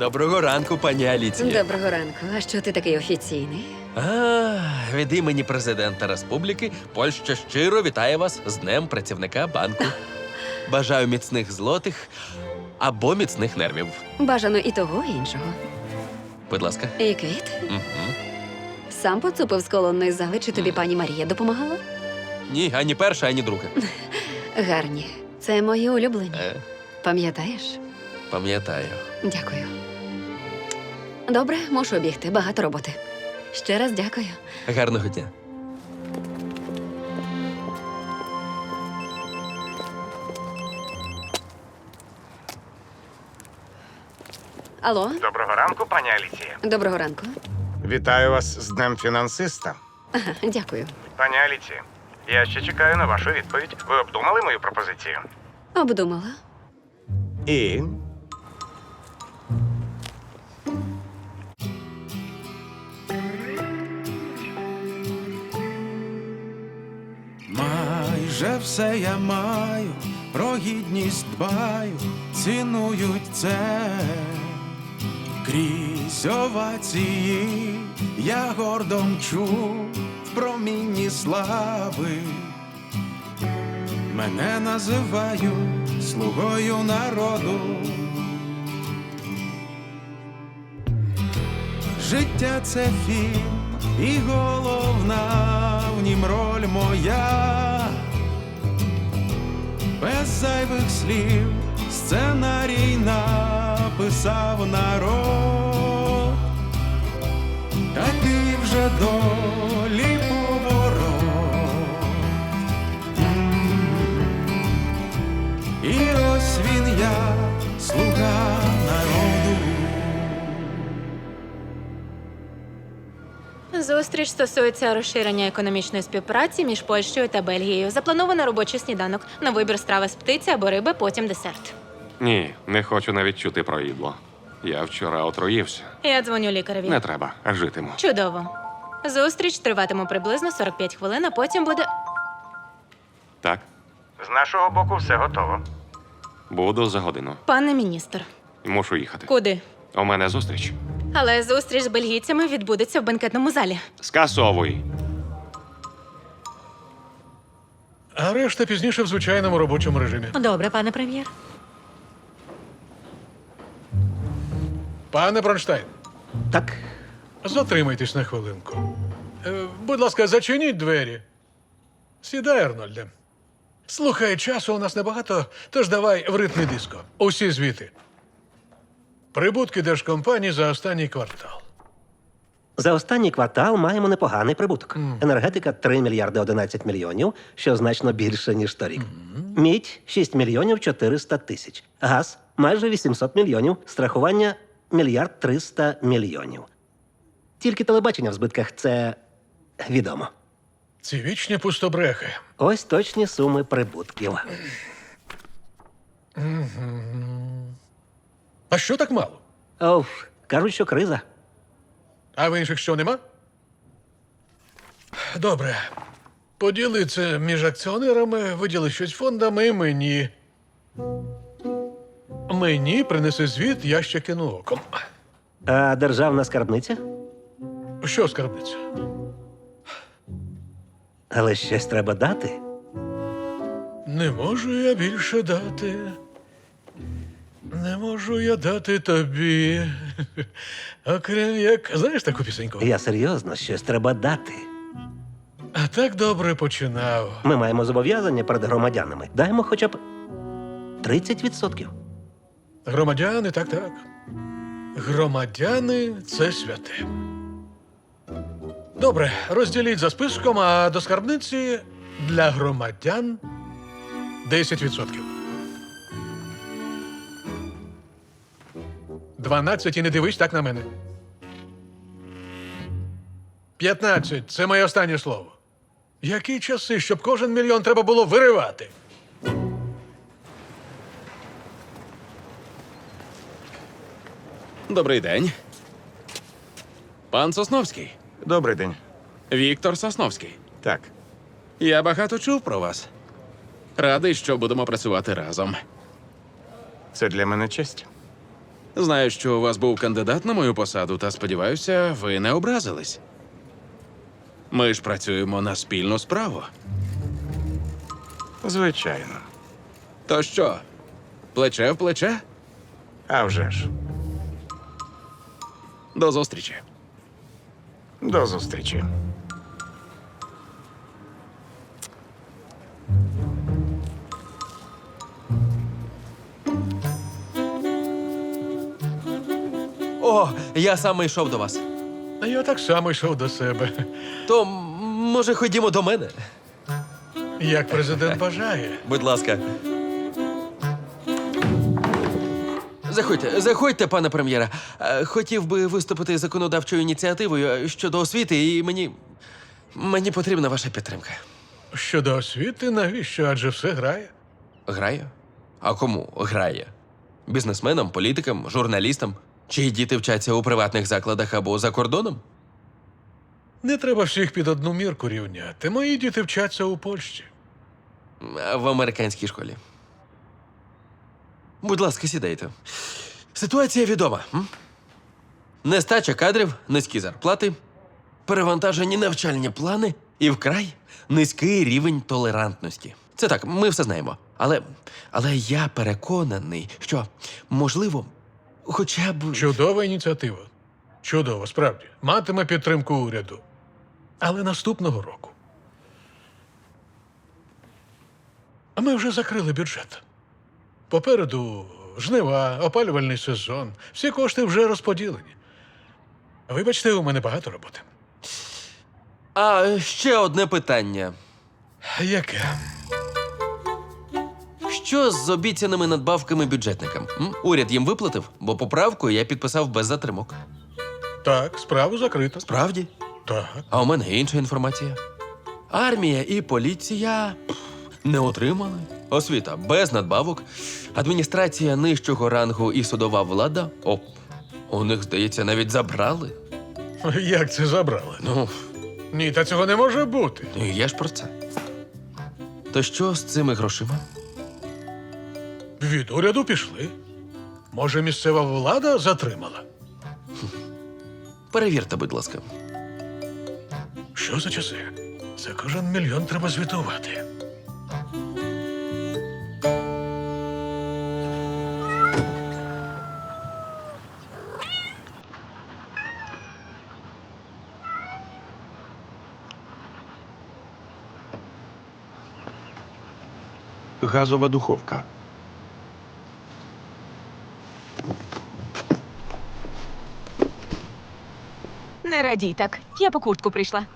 Доброго ранку, пані Аліція. Доброго ранку. А що ти такий офіційний? А, від імені президента Республіки Польща щиро вітає вас з Днем працівника банку. Бажаю міцних злотих або міцних нервів. Бажано і того, і іншого. Будь ласка. І Кейт, Угу. сам поцупив з колонної зали, чи тобі пані Марія допомагала? Ні, ані перша, ані друга. Гарні. Це мої улюблені. Е, Пам'ятаєш? пам'ятаю. Дякую. Добре, мушу бігти. Багато роботи. Ще раз дякую. Гарного дня. Алло, Доброго ранку, пані Аліція. доброго ранку. Вітаю вас з Днем фінансиста. Ага, дякую. Пані Аліція, я ще чекаю на вашу відповідь. Ви обдумали мою пропозицію? Обдумала. І. Майже все я маю, про гідність дбаю, цінують це. Крізь овації я гордо мчу в промінні слави. Мене називають слугою народу. Життя це фільм, і головна в нім роль моя. Без зайвих слів сценарій написав народ. Такий вже долі поворот. І ось він я, слуга народу. Зустріч стосується розширення економічної співпраці між Польщею та Бельгією. Заплановано робочий сніданок на вибір страви з птиці або риби, потім десерт. Ні, не хочу навіть чути про їдло. Я вчора отруївся. Я дзвоню лікареві. Не треба, а житиму. Чудово. Зустріч триватиме приблизно 45 хвилин, а потім буде. Так, З нашого боку все готово. буду за годину. Пане міністр. Мушу їхати. Куди? У мене зустріч. Але зустріч з бельгійцями відбудеться в бенкетному залі. Скасовуй. А решта пізніше в звичайному робочому режимі. Добре, пане прем'єр. Пане Бронштейн, Так, затримайтесь на хвилинку. Е, будь ласка, зачиніть двері. Сідай, Арнольде. Слухай, часу у нас небагато, тож давай в ритмі диско. Усі звіти. Прибутки держкомпанії за останній квартал. за останній квартал маємо непоганий прибуток. Енергетика 3 мільярди 11 мільйонів, що значно більше, ніж торік. Мідь 6 мільйонів 400 тисяч. Газ майже 800 мільйонів. Страхування мільярд 300 мільйонів. Тільки телебачення в збитках це відомо. Ці вічні пустобрехи. Ось точні суми прибутків. А що так мало? Оф, кажуть, що криза. А в інших що нема? Добре. Поділи це між акціонерами, виділи щось фондам і мені. Мені принеси звіт, я ще кину оком. А державна скарбниця? Що скарбниця? Але щось треба дати. Не можу я більше дати. Не можу я дати тобі. Окрім як. Знаєш таку пісеньку? Я серйозно, щось треба дати. А так добре починав. Ми маємо зобов'язання перед громадянами. Даємо хоча б 30%. Громадяни, так, так. Громадяни це святе. Добре, розділіть за списком, а до скарбниці для громадян 10%. 12 і не дивись так на мене. 15 це моє останнє слово. Які часи, щоб кожен мільйон треба було виривати? Добрий день. Пан Сосновський. Добрий день. Віктор Сосновський. Так. Я багато чув про вас. Радий, що будемо працювати разом. Це для мене честь. Знаю, що у вас був кандидат на мою посаду, та сподіваюся, ви не образились. Ми ж працюємо на спільну справу. Звичайно. То що? Плече в плече? А вже ж. До зустрічі. До зустрічі. О, я саме йшов до вас. А я так само йшов до себе. То м, може ходімо до мене? Як президент бажає. Будь ласка. Заходьте, заходьте, пане прем'єра. Е, Хотів би виступити законодавчою ініціативою е, щодо освіти, і мені. Мені потрібна ваша підтримка. Щодо освіти, навіщо? Адже все грає. Грає? А кому грає? Бізнесменам, політикам, журналістам? Чи діти вчаться у приватних закладах або за кордоном? Не треба всіх під одну мірку рівняти. Мої діти вчаться у Польщі. А В американській школі. Будь ласка, сідайте. Ситуація відома. М? Нестача кадрів, низькі зарплати, перевантажені навчальні плани і вкрай низький рівень толерантності. Це так, ми все знаємо. Але, але я переконаний, що можливо, хоча б. Чудова ініціатива. Чудово, справді. Матиме підтримку уряду. Але наступного року. А ми вже закрили бюджет. Попереду жнива, опалювальний сезон. Всі кошти вже розподілені. Вибачте, у мене багато роботи. А ще одне питання. Яке? Що з обіцяними надбавками бюджетникам? М? Уряд їм виплатив, бо поправку я підписав без затримок. Так, справу закрито. Справді? Так. А у мене інша інформація. Армія і поліція пф, не отримали. Освіта без надбавок. Адміністрація нижчого рангу і судова влада. Оп. У них, здається, навіть забрали. Як це забрали? Ну, Ні, та цього не може бути. ну і я ж про це. То що з цими грошима? Від уряду пішли. Може, місцева влада затримала? Перевірте, будь ласка. Що за часи? За кожен мільйон треба звітувати. Газова духовка. Не радій так. Я по куртку прийшла.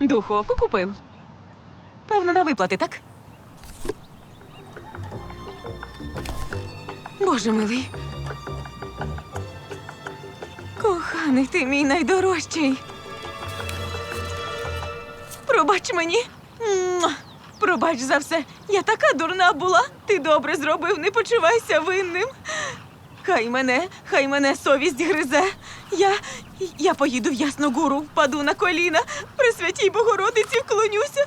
Духовку купив. Певно, на виплати, так? Боже милий. Коханий ти мій найдорожчий. Пробач мені. Пробач за все. Я така дурна була. Ти добре зробив, не почувайся винним. Хай мене, хай мене совість гризе. Я, я поїду в Ясну Гуру, впаду на коліна, при святій Богородиці вклонюся,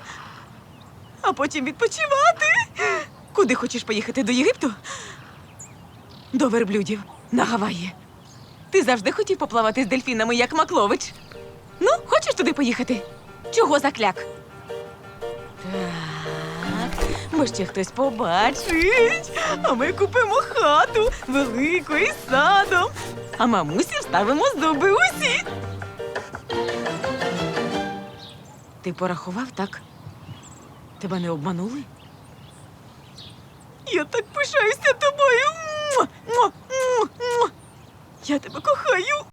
а потім відпочивати. Куди хочеш поїхати? До Єгипту? До верблюдів, на Гаваї. Ти завжди хотів поплавати з дельфінами, як Маклович. Ну, хочеш туди поїхати? Чого закляк? Так, бо ще хтось побачить. А ми купимо хату велику із садом. А мамусі вставимо зуби усі. Ти порахував, так? Тебе не обманули? Я так пишаюся тобою. Я тебе кохаю.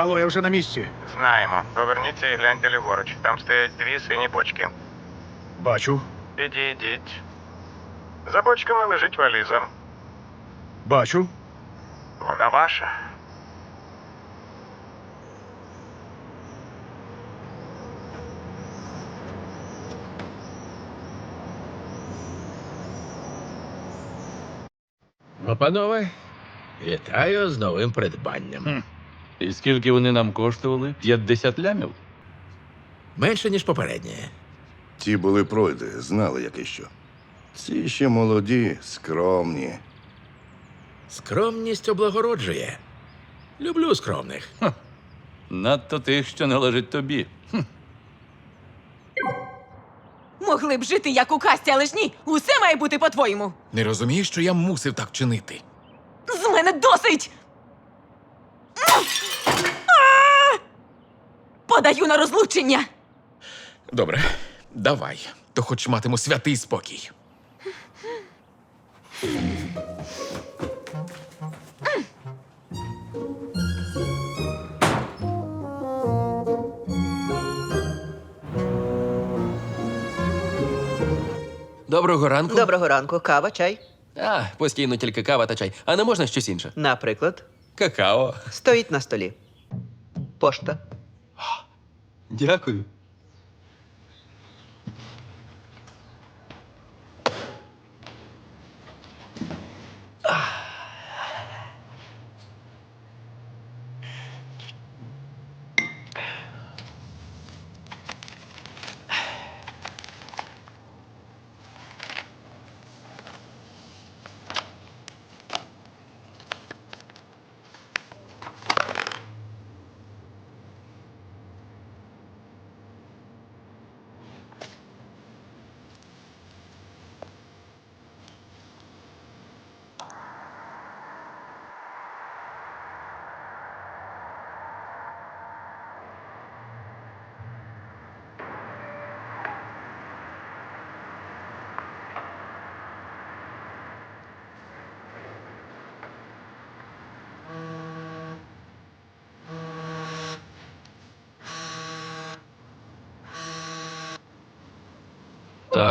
Алло, я вже на місці. Знаємо. Поверніться і гляньте ліворуч. Там стоять дві сині бочки. Бачу, Підійдіть. За бочками лежить валіза. бачу. Вона ваша. Ну, панове, вітаю з новим придбанням. І скільки вони нам коштували? 50 лямів? Менше, ніж попередні. Ті були пройди, знали, як і що. Ці ще молоді, скромні. Скромність облагороджує. Люблю скромних. Надто тих, що належить тобі. Могли б жити як у касті, але ж ні. Усе має бути по-твоєму. Не розумієш, що я мусив так чинити. З мене досить. Подаю на розлучення. Добре, давай. То хоч матиму святий спокій. Доброго ранку. Доброго ранку. Кава, чай. А, постійно тільки кава та чай. А не можна щось інше? Наприклад, Какао. стоїть на столі. Пошта. Дякую.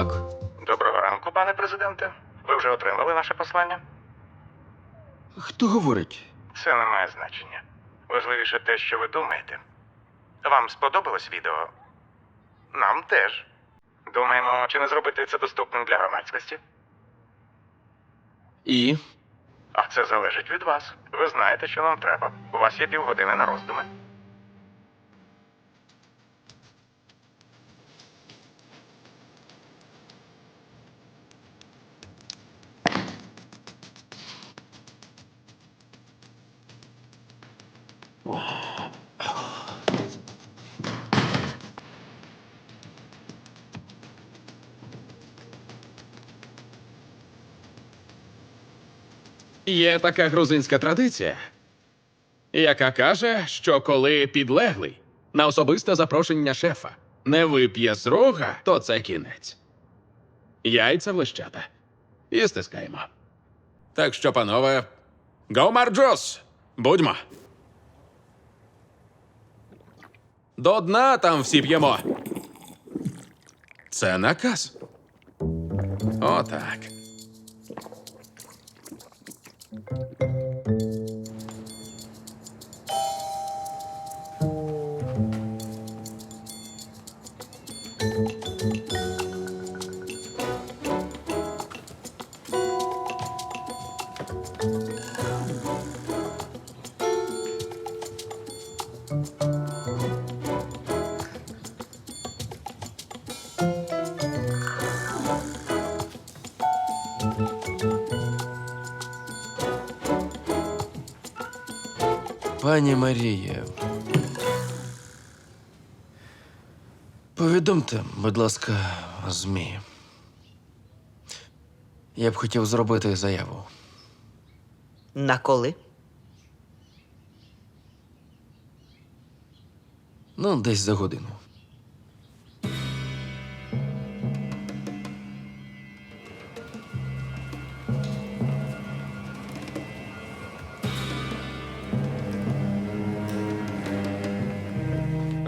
Так. Доброго ранку, пане президенте. Ви вже отримали наше послання? Хто говорить? Це не має значення. Важливіше те, що ви думаєте. Вам сподобалось відео? Нам теж. Думаємо, чи не зробити це доступним для громадськості? І? А це залежить від вас. Ви знаєте, що нам треба. У вас є півгодини на роздуми. Є така грузинська традиція, яка каже, що коли підлеглий на особисте запрошення шефа не вип'є з рога, то це кінець. Яйця в. І стискаємо. Так що, панове, гомарджос! Будьмо. До дна там всі п'ємо. Це наказ. Отак. Thank you. Пані Марія. Повідомте, будь ласка, ЗМІ. Я б хотів зробити заяву. На коли? Ну, десь за годину.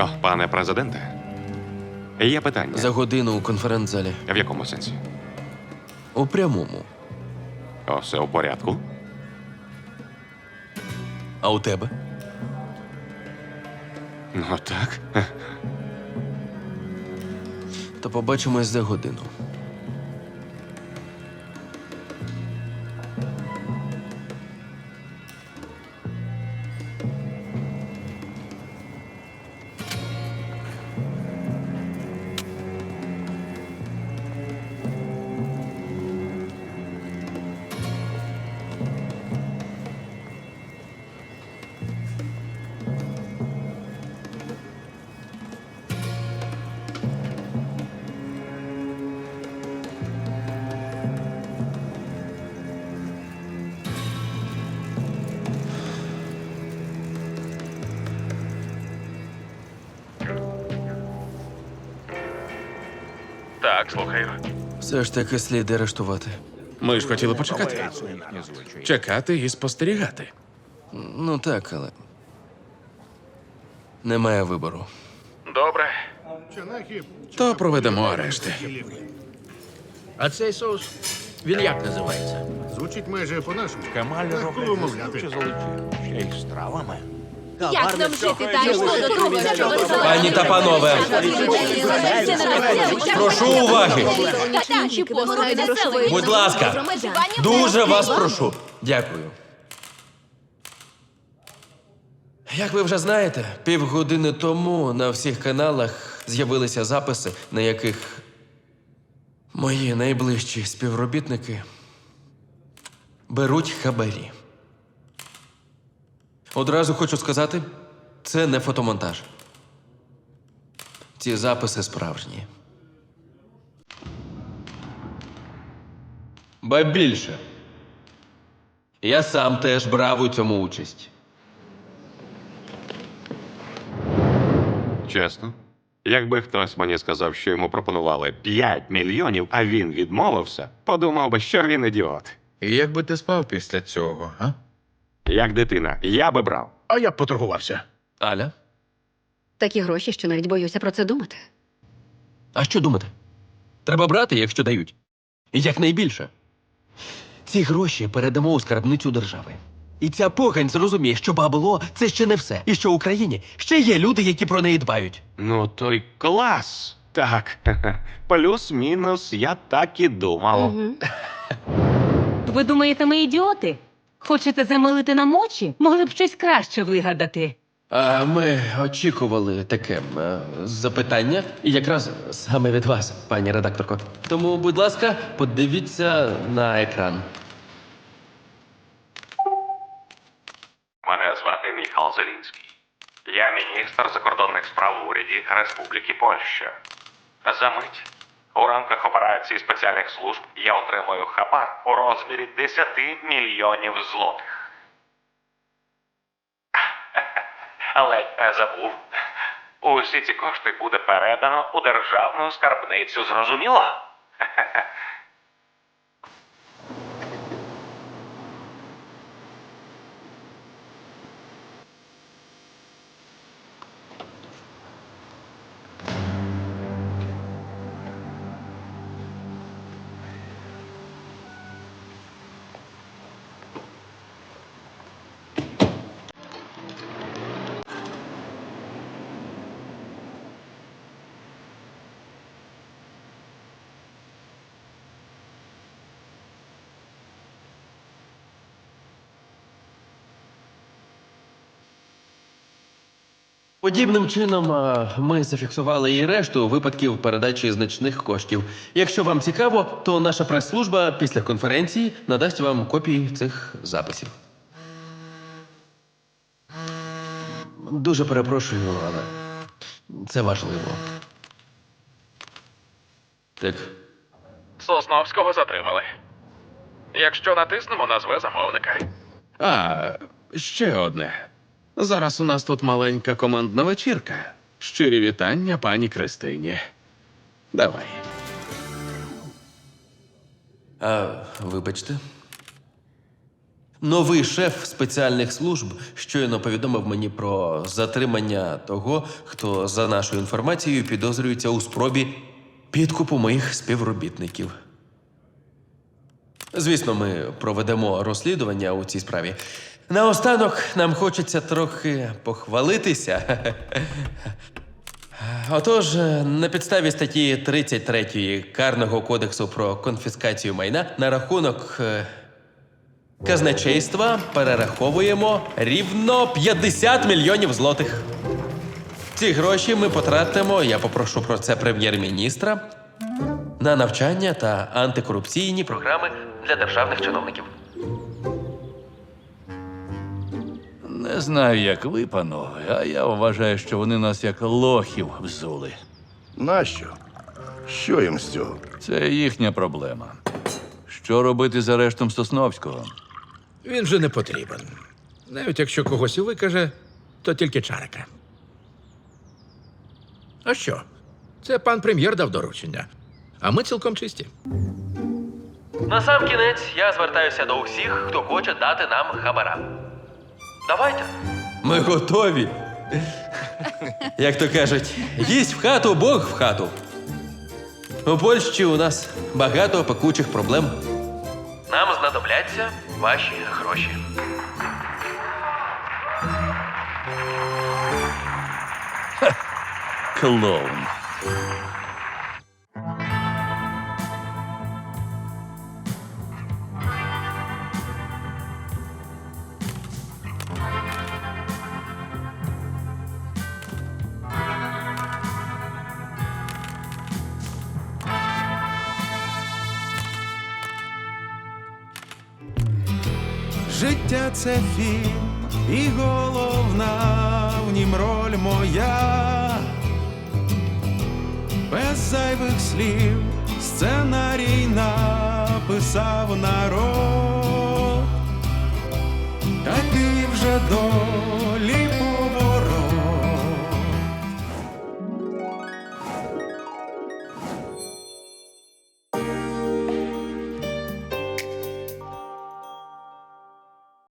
О, пане президенте. Є питання. За годину у конференц-залі. В якому сенсі? У прямому. О, все у порядку. А у тебе? Ну так. То побачимось за годину. Слухаю. Все ж таки слід арештувати. Ми ж хотіли почекати. Чекати і спостерігати. Ну так, але. Немає вибору. Добре. То проведемо арешти. А цей соус, він як називається? Звучить майже по-нашому. Камаль роблять чи. Ще й стравами. Як нам жити? Та що до того, Пані та панове, прошу уваги. Наші послуги грошової Будь ласка, дуже вас прошу. Дякую. Як ви вже знаєте, півгодини тому на всіх каналах з'явилися записи, на яких мої найближчі співробітники беруть хабарі. Одразу хочу сказати, це не фотомонтаж. Ці записи справжні. Ба більше. Я сам теж брав у цьому участь. Чесно. Якби хтось мені сказав, що йому пропонували 5 мільйонів, а він відмовився, подумав би, що він ідіот. І як би ти спав після цього, а? Як дитина, я би брав. А я б поторгувався. Аля? Такі гроші, що навіть боюся про це думати. А що думати? Треба брати, якщо дають. І якнайбільше. Ці гроші передамо у скарбницю держави. І ця погань зрозуміє, що бабло це ще не все. І що в Україні ще є люди, які про неї дбають. Ну, то й клас. Так. Плюс-мінус, я так і думав. Ви думаєте, ми ідіоти? Хочете замилити нам очі? Могли б щось краще вигадати. А ми очікували таке е, запитання, і якраз саме від вас, пані редакторко. Тому, будь ласка, подивіться на екран. Мене звати Міхал Зелінський. Я міністр закордонних справ в уряді Республіки Польща. За мить у рамках операції спеціальних служб я отримую хабар у розмірі 10 мільйонів злотих. Але я забув. Усі ці кошти буде передано у державну скарбницю, зрозуміло? Подібним чином ми зафіксували і решту випадків передачі значних коштів. Якщо вам цікаво, то наша прес-служба після конференції надасть вам копії цих записів. Дуже перепрошую, але це важливо. Так. Сосновського затримали. Якщо натиснемо, назве замовника. А, ще одне. Зараз у нас тут маленька командна вечірка. Щирі вітання пані Кристині. Давай. А, вибачте. Новий шеф спеціальних служб щойно повідомив мені про затримання того, хто, за нашою інформацією, підозрюється у спробі підкупу моїх співробітників. Звісно, ми проведемо розслідування у цій справі. Наостанок нам хочеться трохи похвалитися. Отож, на підставі статті 33 Карного кодексу про конфіскацію майна на рахунок е, казначейства перераховуємо рівно 50 мільйонів злотих. Ці гроші ми потратимо, я попрошу про це прем'єр-міністра, на навчання та антикорупційні програми для державних чиновників. Не знаю, як ви, панове, а я вважаю, що вони нас як лохів взули. Нащо? Що їм з цього? Це їхня проблема. Що робити з арештом Сосновського? Він вже не потрібен. Навіть якщо когось і викаже, то тільки чарика. А що? Це пан прем'єр дав доручення. А ми цілком чисті. На сам кінець я звертаюся до усіх, хто хоче дати нам хабара. Давайте. Ми готові. Як то кажуть, їсть в хату, Бог в хату. У Польщі у нас багато пекучих проблем. Нам знадобляться ваші гроші. Клоун. Життя це фільм, і головна в нім роль моя. Без зайвих слів сценарій написав народ. Такий вже до